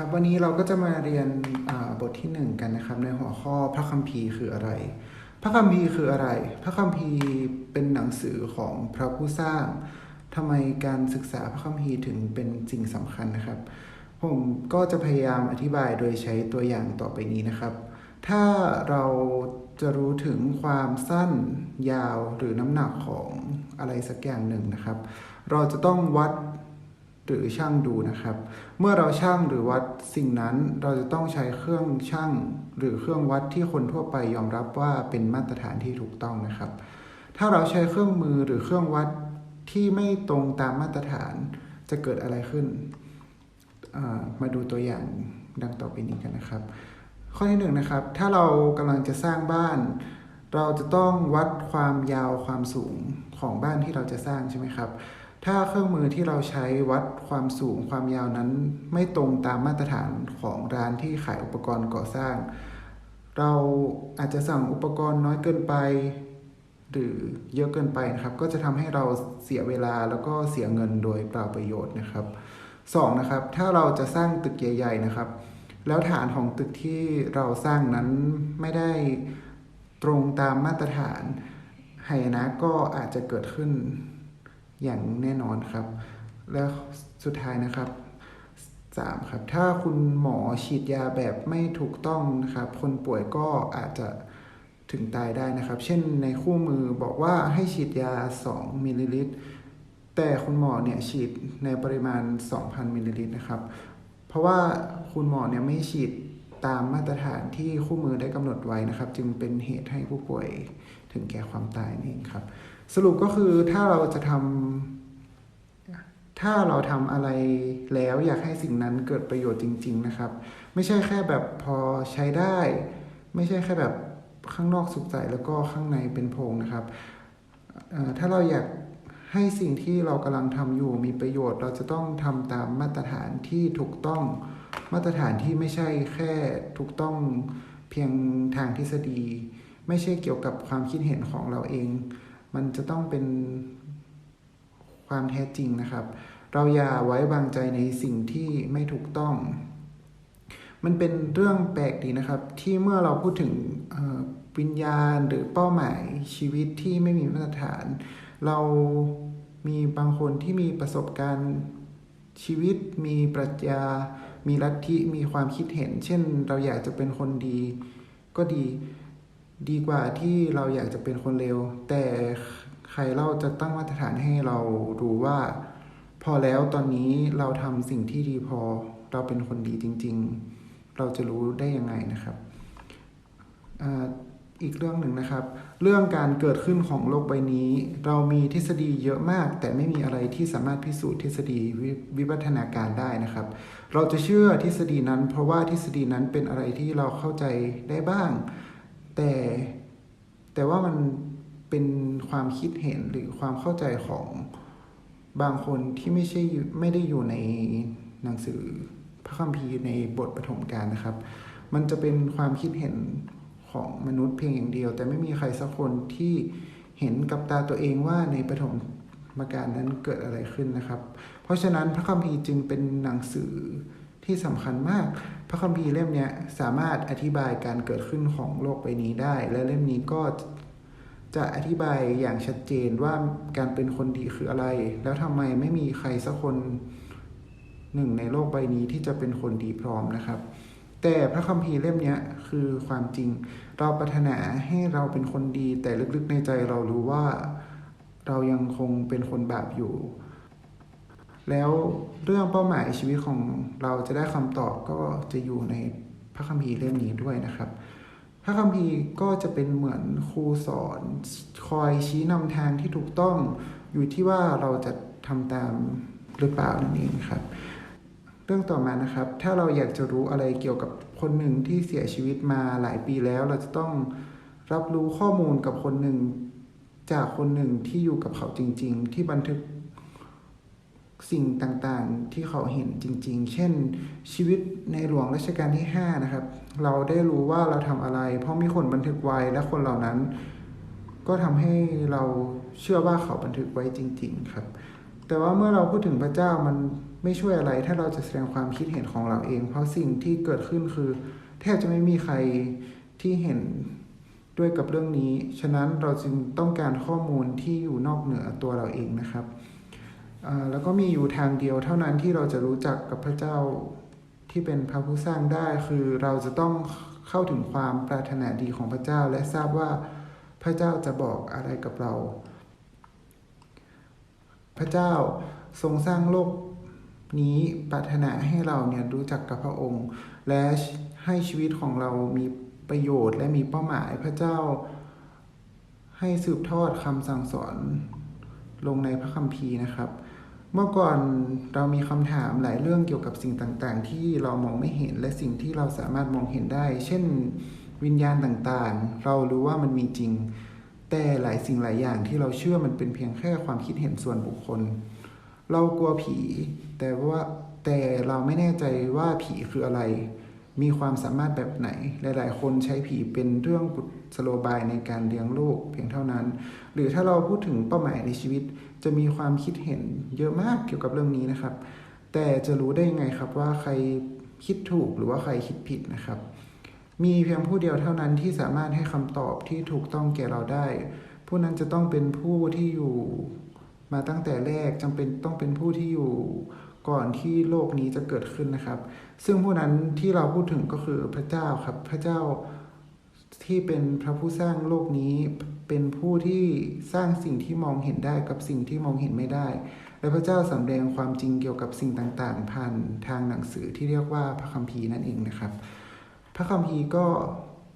ครับวันนี้เราก็จะมาเรียนบทที่ 1 กันนะครับ ในหัวข้อพระคัมภีร์คืออะไร พระคัมภีร์คืออะไร พระคัมภีร์เป็นหนังสือของพระผู้สร้างทำไมการศึกษาพระคัมภีร์ถึงเป็นสิ่งสำคัญนะครับ ผมก็จะพยายามอธิบายโดยใช้ตัวอย่างต่อไปนี้นะครับ ถ้าเราจะรู้ถึงความสั้นยาวหรือน้ำหนักของอะไรสักอย่างหนึ่งนะครับ เราจะต้องวัด หรือช่างดูนะครับ เมื่อเราช่างหรือวัดสิ่งนั้นเราจะต้องใช้เครื่องช่างหรือเครื่องวัดที่คนทั่วไปยอมรับว่าเป็นมาตรฐานที่ถูกต้องนะครับ ถ้าเราใช้เครื่องมือหรือเครื่องวัดที่ไม่ตรงตามมาตรฐานจะเกิดอะไรขึ้น มาดูตัวอย่างดังต่อไปนี้กันนะครับ ข้อที่หนึ่งนะครับ ถ้าเรากำลังจะสร้างบ้าน เราจะต้องวัดความยาวความสูงของบ้านที่เราจะสร้างใช่ไหมครับ ถ้าเครื่องมือที่เราใช้วัดความสูงความยาวนั้น ไม่ตรงตามมาตรฐานของร้านที่ขายอุปกรณ์ก่อสร้าง เราอาจจะสั่งอุปกรณ์น้อยเกินไป หรือเยอะเกินไปนะครับ ก็จะทำให้เราเสียเวลาแล้วก็เสียเงินโดยเปล่าประโยชน์นะครับ 2 นะครับ ถ้าเราจะสร้างตึกใหญ่ ๆนะครับ แล้วฐานของตึกที่เราสร้างนั้นไม่ได้ตรงตามมาตรฐานไหนะก็อาจจะเกิดขึ้น อย่างแน่นอนครับ และสุดท้ายนะครับ3ครับถ้าคุณหมอฉีดยาแบบไม่ถูกต้องนะครับ คนป่วยก็อาจจะถึงตายได้นะครับ เช่นในคู่มือบอกว่าให้ฉีดยา 2 มิลลิลิตร แต่คุณหมอเนี่ยฉีดในปริมาณ 2,000 มิลลิลิตรนะครับ เพราะว่าคุณหมอเนี่ยไม่ฉีดตามมาตรฐานที่คู่มือได้กำหนดไว้นะครับ จึงเป็นเหตุให้ผู้ป่วยถึงแก่ความตายนี่ครับ สรุปก็คือถ้าเราจะทำถ้าเราทำอะไรแล้วอยากให้สิ่งนั้นเกิดประโยชน์จริง ๆ นะครับ ไม่ใช่แค่แบบพอใช้ได้ ไม่ใช่แค่แบบข้างนอกสุกใสแล้วก็ข้างในเป็นโพงนะครับ ถ้าเราอยากให้สิ่งที่เรากำลังทำอยู่มีประโยชน์ เราจะต้องทำตามมาตรฐานที่ถูกต้อง มาตรฐานที่ไม่ใช่แค่ถูกต้องเพียงทางทฤษฎี ไม่ใช่เกี่ยวกับความคิดเห็นของเราเอง มันจะต้องเป็นความแท้จริงนะครับ เราอย่าไว้วางใจในสิ่งที่ไม่ถูกต้อง มันเป็นเรื่องแปลกดีนะครับ ที่เมื่อเราพูดถึงวิญญาณหรือเป้าหมายชีวิตที่ไม่มีมาตรฐาน เรามีบางคนที่มีประสบการณ์ชีวิต มีปรัชญา มีลัทธิ มีความคิดเห็น เช่น เราอยากจะเป็นคนดีก็ดี ดีกว่าที่เราอยากจะเป็นคนเลวแต่ใครเราจะตั้งมาตรฐานให้เรารู้ว่า พอแล้วตอนนี้เราทำสิ่งที่ดีพอเราเป็นคนดีจริง ๆ เราจะรู้ได้ยังไงนะครับอีกเรื่องหนึ่งนะครับ เรื่องการเกิดขึ้นของโลกใบนี้ เรามีทฤษฎีเยอะมาก แต่ไม่มีอะไรที่สามารถพิสูจน์ทฤษฎีวิวัฒนาการได้นะครับ เราจะเชื่อทฤษฎีนั้น เพราะว่าทฤษฎีนั้นเป็นอะไรที่เราเข้าใจได้บ้าง แต่แต่ว่ามันเป็นความคิดเห็นหรือความเข้าใจของบางคนที่ไม่ใช่ไม่ได้อยู่ในหนังสือพระคัมภีร์ในบทปฐมกาลนะครับ มันจะเป็นความคิดเห็นของมนุษย์เพียงอย่างเดียว แต่ไม่มีใครสักคนที่เห็นกับตาตัวเองว่าในปฐมมาการนั้นเกิดอะไรขึ้นนะครับ เพราะฉะนั้นพระคัมภีร์จึงเป็นหนังสือ ที่สำคัญมาก พระคัมภีร์เล่มนี้สามารถอธิบายการเกิดขึ้นของโลกใบนี้ได้ และเล่มนี้ก็จะอธิบายอย่างชัดเจนว่าการเป็นคนดีคืออะไร แล้วทำไมไม่มีใครสักคนหนึ่งในโลกใบนี้ที่จะเป็นคนดีพร้อมนะครับ แต่พระคัมภีร์เล่มนี้คือความจริง เราปรารถนาให้เราเป็นคนดี แต่ลึกๆในใจเรารู้ว่า เรายังคงเป็นคนบาปอยู่ แล้วเรื่องเป้าหมายชีวิตของเราจะได้คำตอบก็จะอยู่ในพระคัมภีร์เล่มนี้ด้วยนะครับ พระคัมภีร์ก็จะเป็นเหมือนครูสอนคอยชี้นำทางที่ถูกต้องอยู่ที่ว่าเราจะทำตามหรือเปล่านั่นเองครับ เรื่องต่อมานะครับ ถ้าเราอยากจะรู้อะไรเกี่ยวกับคนหนึ่งที่เสียชีวิตมาหลายปีแล้ว เราจะต้องรับรู้ข้อมูลกับคนหนึ่งจากคนหนึ่งที่อยู่กับเขาจริง ๆ ที่บันทึก สิ่งต่างๆที่เขาเห็นจริง ๆ เช่น ชีวิตในหลวงรัชกาลที่ 5 นะครับ เราได้รู้ว่าเราทำอะไร เพราะมีคนบันทึกไว้และคนเหล่านั้น ก็ทำให้เราเชื่อว่าเขาบันทึกไว้จริง ๆ ครับ แต่ว่าเมื่อเราพูดถึงพระเจ้ามันไม่ช่วยอะไร ถ้าเราจะแสดงความคิดเห็นของเราเอง เพราะสิ่งที่เกิดขึ้นคือ แทบจะไม่มีใครที่เห็นด้วยกับเรื่องนี้ ฉะนั้นเราจึงต้องการข้อมูลที่อยู่นอกเหนือตัวเราเองนะครับ แล้วก็มีอยู่ทางเดียวเท่านั้นที่เราจะรู้จักกับพระเจ้าที่เป็นพระผู้สร้างได้คือเราจะต้องเข้าถึงความปรารถนาดีของพระเจ้า และทราบว่าพระเจ้าจะบอกอะไรกับเรา พระเจ้าทรงสร้างโลกนี้ปรารถนาให้เราเนี่ยรู้จักกับพระองค์ และให้ชีวิตของเรามีประโยชน์และมีเป้าหมายพระเจ้า ให้สืบทอดคำสั่งสอนลงในพระคัมภีร์นะครับ เมื่อก่อนเรามีคำถามหลายเรื่องเกี่ยวกับสิ่งต่างๆ ที่เรามองไม่เห็นและสิ่งที่เราสามารถมองเห็นได้ เช่นวิญญาณต่างๆ เรารู้ว่ามันมีจริง แต่หลายสิ่งหลายอย่างที่เราเชื่อมันเป็นเพียงแค่ความคิดเห็นส่วนบุคคล เรากลัวผี แต่ว่าแต่เราไม่แน่ใจว่าผีคืออะไร มีความสามารถแบบไหน หลายๆ คนใช้ผีเป็นเรื่องกุศโลบายในการเลี้ยงลูกเพียงเท่านั้น หรือถ้าเราพูดถึงเป้าหมายในชีวิต จะมีความคิดเห็นเยอะมากเกี่ยวกับเรื่องนี้นะครับ แต่จะรู้ได้ยังไงครับว่าใครคิดถูกหรือว่าใครคิดผิดนะครับ มีเพียงผู้เดียวเท่านั้นที่สามารถให้คำตอบที่ถูกต้องแก่เราได้ ผู้นั้นจะต้องเป็นผู้ที่อยู่มาตั้งแต่แรกจำเป็นต้องเป็นผู้ที่อยู่ก่อนที่โลกนี้จะเกิดขึ้นนะครับ ซึ่งผู้นั้นที่เราพูดถึงก็คือพระเจ้าครับ พระเจ้า ที่เป็นพระผู้สร้างโลกนี้ เป็นผู้ที่สร้างสิ่งที่มองเห็นได้กับสิ่งที่มองเห็นไม่ได้ และพระเจ้าสำแดงความจริงเกี่ยวกับสิ่งต่างๆ ผ่านทางหนังสือที่เรียกว่าพระคัมภีร์นั่นเองนะครับ พระคัมภีร์ก็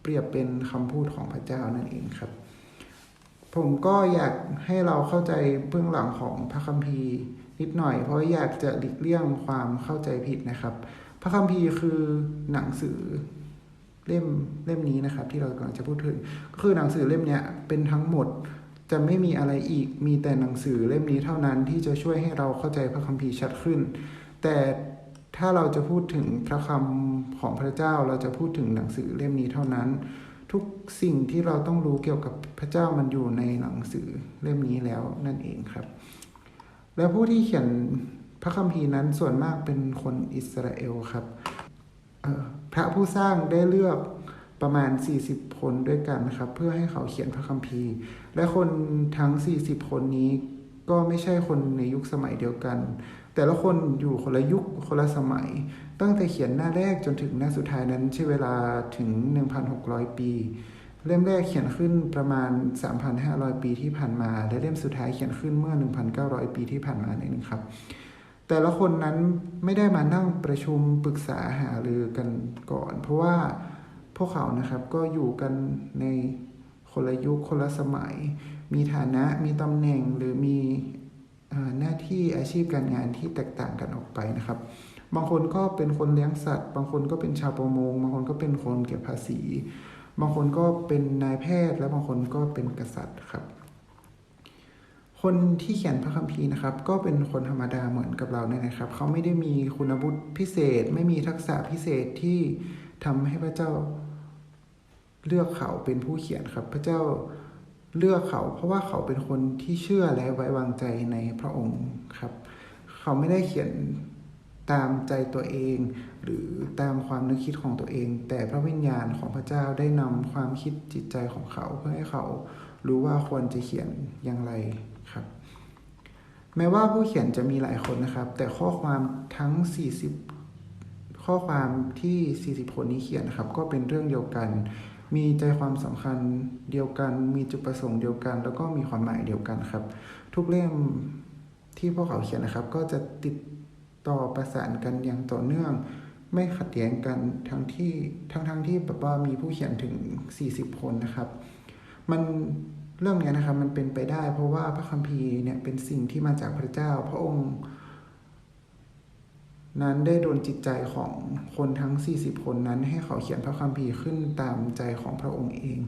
เปรียบเป็นคำพูดของพระเจ้านั่นเองครับ ผมก็อยากให้เราเข้าใจเบื้องหลังของพระคัมภีร์นิดหน่อย เพราะอยากจะหลีกเลี่ยงความเข้าใจผิดนะครับ พระคัมภีร์คือหนังสือ เล่มเล่มนี้นะครับ ที่เรากำลังจะพูดถึงก็คือหนังสือเล่มนี้เป็นทั้งหมดจะไม่มีอะไรอีกมีแต่หนังสือเล่มนี้เท่านั้นที่จะช่วยให้เราเข้าใจพระคัมภีร์ชัดขึ้น แต่ถ้าเราจะพูดถึงพระคำของพระเจ้าเราจะพูดถึงหนังสือเล่มนี้เท่านั้น ทุกสิ่งที่เราต้องรู้เกี่ยวกับพระเจ้ามันอยู่ในหนังสือเล่มนี้แล้วนั่นเองครับ และผู้ที่เขียนพระคัมภีร์นั้นส่วนมากเป็นคนอิสราเอลครับ พระผู้สร้างได้เลือกประมาณ 40 คนด้วยกันนะครับ เพื่อให้เขาเขียนพระคัมภีร์ และคนทั้ง 40 คนนี้ก็ไม่ใช่คนในยุคสมัยเดียวกัน แต่ละคนอยู่คนละยุคคนละสมัย ตั้งแต่เขียนหน้าแรกจนถึงหน้าสุดท้ายนั้นใช้เวลาถึง 1,600 ปี เล่มแรกเขียนขึ้นประมาณ 3,500 ปีที่ผ่านมา และเล่มสุดท้ายเขียนขึ้นเมื่อ 1,900 ปีที่ผ่านมานี่นครับ แต่ละคนนั้นไม่ได้มานั่งประชุมปรึกษาหารือกันก่อน เพราะว่าพวกเขานะครับก็อยู่กันในคนละยุคคนละสมัย มีฐานะมีตำแหน่งหรือมีหน้าที่อาชีพการงานที่แตกต่างกันออกไปนะครับ บางคนก็เป็นคนเลี้ยงสัตว์ บางคนก็เป็นชาวประมง บางคนก็เป็นคนเก็บภาษี บางคนก็เป็นนายแพทย์ และบางคนก็เป็นกษัตริย์ครับ คนที่เขียนพระคัมภีร์นะครับ ก็เป็นคนธรรมดาเหมือนกับเราเนี่ยนะครับ เขาไม่ได้มีคุณวุฒิพิเศษ ไม่มีทักษะพิเศษที่ทำให้พระเจ้าเลือกเขาเป็นผู้เขียนครับ พระเจ้าเลือกเขา เพราะว่าเขาเป็นคนที่เชื่อและไว้วางใจในพระองค์ครับ เขาไม่ได้เขียนตามใจตัวเอง หรือตามความนึกคิดของตัวเอง แต่พระวิญญาณของพระเจ้าได้นำความคิดจิตใจของเขาเพื่อให้เขา รู้ว่าควรจะเขียนอย่างไรครับ แม้ว่าผู้เขียนจะมีหลายคนนะครับ แต่ข้อความทั้ง 40 ข้อความที่ 40 คนนี้เขียนนะครับ ก็เป็นเรื่องเดียวกัน มีใจความสำคัญเดียวกัน มีจุดประสงค์เดียวกัน แล้วก็มีความหมายเดียวกันครับ ทุกเล่มที่พวกเขาเขียนนะครับ ก็จะติดต่อประสานกันอย่างต่อเนื่อง ไม่ขัดแย้งกันทั้งที่ทั้งทั้งที่แบบว่ามีผู้เขียนถึง 40 คนนะครับ มันเรื่องนี้นะครับมันเป็นไปได้ เพราะว่าพระคัมภีร์เนี่ยเป็นสิ่งที่มาจากพระเจ้าพระองค์ นั้นได้โดนจิตใจของคนทั้ง 40 คนนั้น ให้เขาเขียนพระคัมภีร์ขึ้นตามใจของพระองค์เอง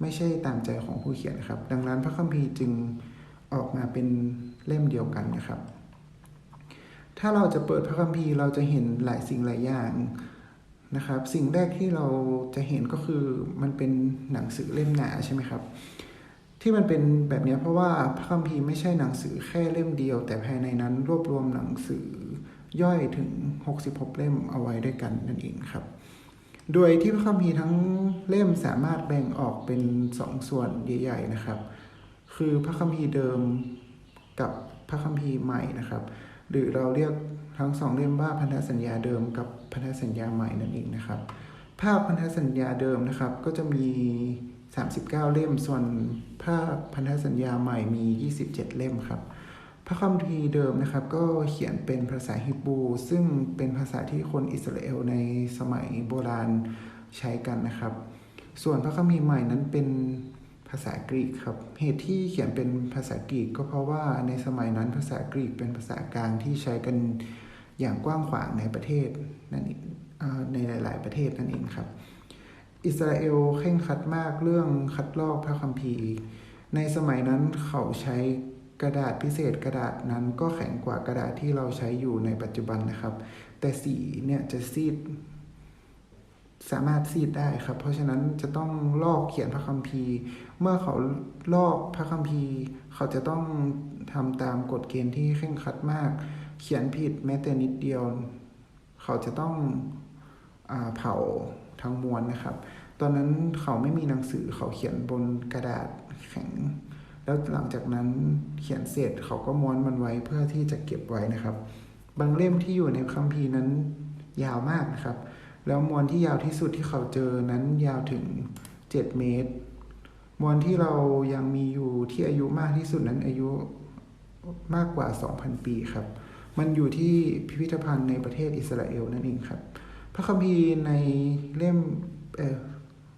ไม่ใช่ตามใจของผู้เขียนครับ ดังนั้นพระคัมภีร์จึงออกมาเป็นเล่มเดียวกันนะครับ ถ้าเราจะเปิดพระคัมภีร์เราจะเห็นหลายสิ่งหลายอย่าง นะครับ สิ่งแรกที่เราจะเห็นก็คือมันเป็นหนังสือเล่มหนาใช่ไหมครับ ที่มันเป็นแบบนี้เพราะว่าพระคัมภีร์ไม่ใช่หนังสือแค่เล่มเดียว แต่ภายในนั้นรวบรวมหนังสือย่อยถึง 66 เล่มเอาไว้ด้วยกันนั่นเองครับ โดยที่พระคัมภีร์ทั้งเล่มสามารถแบ่งออกเป็นสองส่วนใหญ่ๆนะครับ คือพระคัมภีร์เดิมกับพระคัมภีร์ใหม่นะครับ หรือเราเรียกทั้งสองเล่มว่าพันธสัญญาเดิมกับพันธสัญญาใหม่นั่นเองนะครับ ภาพพันธสัญญาเดิมนะครับ ก็จะมี 39 เล่ม ส่วนภาพพันธสัญญาใหม่มี 27 เล่มครับ พระคัมภีร์เดิมนะครับ ก็เขียนเป็นภาษาฮิบรูซึ่งเป็นภาษาที่คนอิสราเอลในสมัยโบราณใช้กันนะครับ ส่วนพระคัมภีร์ใหม่นั้นเป็น ภาษากรีกครับเหตุที่เขียนเป็นภาษากรีกก็เพราะว่าในสมัยนั้นภาษากรีกเป็นภาษากลางที่ใช้กันอย่างกว้างขวางในประเทศนั่นเองในหลาย ๆ ประเทศนั่นเองครับ อิสราเอลเคร่งคัดมากเรื่องคัดลอกพระคัมภีร์ ในสมัยนั้นเขาใช้กระดาษพิเศษกระดาษนั้นก็แข็งกว่ากระดาษที่เราใช้อยู่ในปัจจุบันนะครับ แต่สีเนี่ยจะซีด สามารถซีดได้ครับ เพราะฉะนั้นจะต้องลอกเขียนพระคัมภีร์ เมื่อเขาลอกพระคัมภีร์ เขาจะต้องทำตามกฎเกณฑ์ที่เคร่งครัดมาก เขียนผิดแม้แต่นิดเดียว เขาจะต้องอเผาทั้งมวลนะครับ ตอนนั้นเขาไม่มีหนังสือเขาเขียนบนกระดาษแข็ง แล้วหลังจากนั้นเขียนเสร็จเขาก็ม้วนมันไว้เพื่อที่จะเก็บไว้นะครับ บางเล่มที่อยู่ในคัมภีร์นั้นยาวมากนะครับ แล้วมวลที่ยาวที่สุดที่เขาเจอนั้นยาวถึง 7 เมตร มวลที่เรายังมีอยู่ที่อายุมากที่สุดนั้นอายุมากกว่า 2,000 ปีครับ มันอยู่ที่พิพิธภัณฑ์ในประเทศอิสราเอลนั่นเองครับ พระคัมภีร์ในเล่มเออ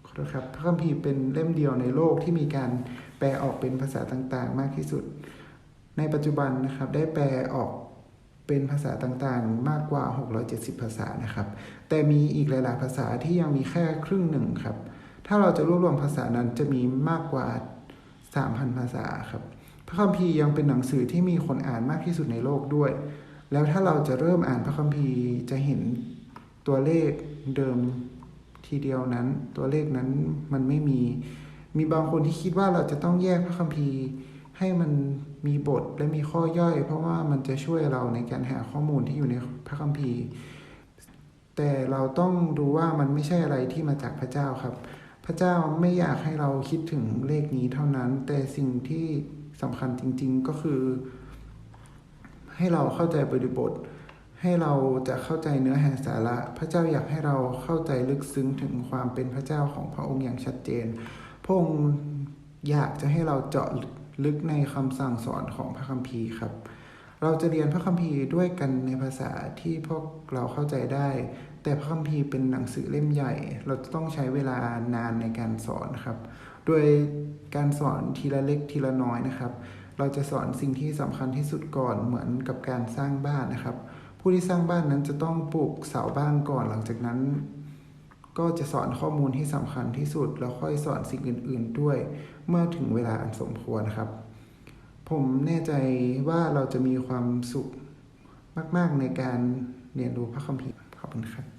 ขอโทษครับ พระคัมภีร์เป็นเล่มเดียวในโลกที่มีการแปลออกเป็นภาษาต่างๆ มากที่สุด ในปัจจุบันนะครับได้แปลออก เป็นภาษาต่างๆ มากกว่า 670 ภาษานะครับ แต่มีอีกหลาย ๆ ภาษาที่ยังมีแค่ครึ่งหนึ่งครับ ถ้าเราจะรวบรวมภาษานั้นจะมีมากกว่า 3,000 ภาษาครับ พระคัมภีร์ยังเป็นหนังสือที่มีคนอ่านมากที่สุดในโลกด้วย แล้วถ้าเราจะเริ่มอ่านพระคัมภีร์จะเห็นตัวเลขเดิมทีเดียวนั้น ตัวเลขนั้นมันไม่มี มีบางคนที่คิดว่าเราจะต้องแยกพระคัมภีร์ ให้มันมีบทและมีข้อย่อย เพราะว่ามันจะช่วยเราในการหาข้อมูลที่อยู่ในพระคัมภีร์ แต่เราต้องดูว่ามันไม่ใช่อะไรที่มาจากพระเจ้าครับ พระเจ้าไม่อยากให้เราคิดถึงเลขนี้เท่านั้น แต่สิ่งที่สำคัญจริง ๆก็คือ ให้เราเข้าใจบริบท ให้เราจะเข้าใจเนื้อหาสาระ พระเจ้าอยากให้เราเข้าใจลึกซึ้งถึงความเป็นพระเจ้าของพระองค์อย่างชัดเจน พระองค์อยากจะให้เราเจาะลึก ลึกในคำสั่งสอนของพระคัมภีร์ครับ เราจะเรียนพระคัมภีร์ด้วยกันในภาษาที่พวกเราเข้าใจได้ แต่พระคัมภีร์เป็นหนังสือเล่มใหญ่ เราจะต้องใช้เวลานานในการสอนครับ โดยการสอนทีละเล็กทีละน้อยนะครับ เราจะสอนสิ่งที่สำคัญที่สุดก่อนเหมือนกับการสร้างบ้านนะครับ ผู้ที่สร้างบ้านนั้นจะต้องปลูกเสาบ้านก่อนหลังจากนั้น ก็จะสอนข้อมูลที่สำคัญที่สุด แล้วค่อยสอนสิ่งอื่น ๆด้วย เมื่อถึงเวลาอันสมควรนะครับ ผมแน่ใจว่าเราจะมีความสุขมาก ๆ ในการเรียนรู้พระคัมภีร์ขอบคุณครับ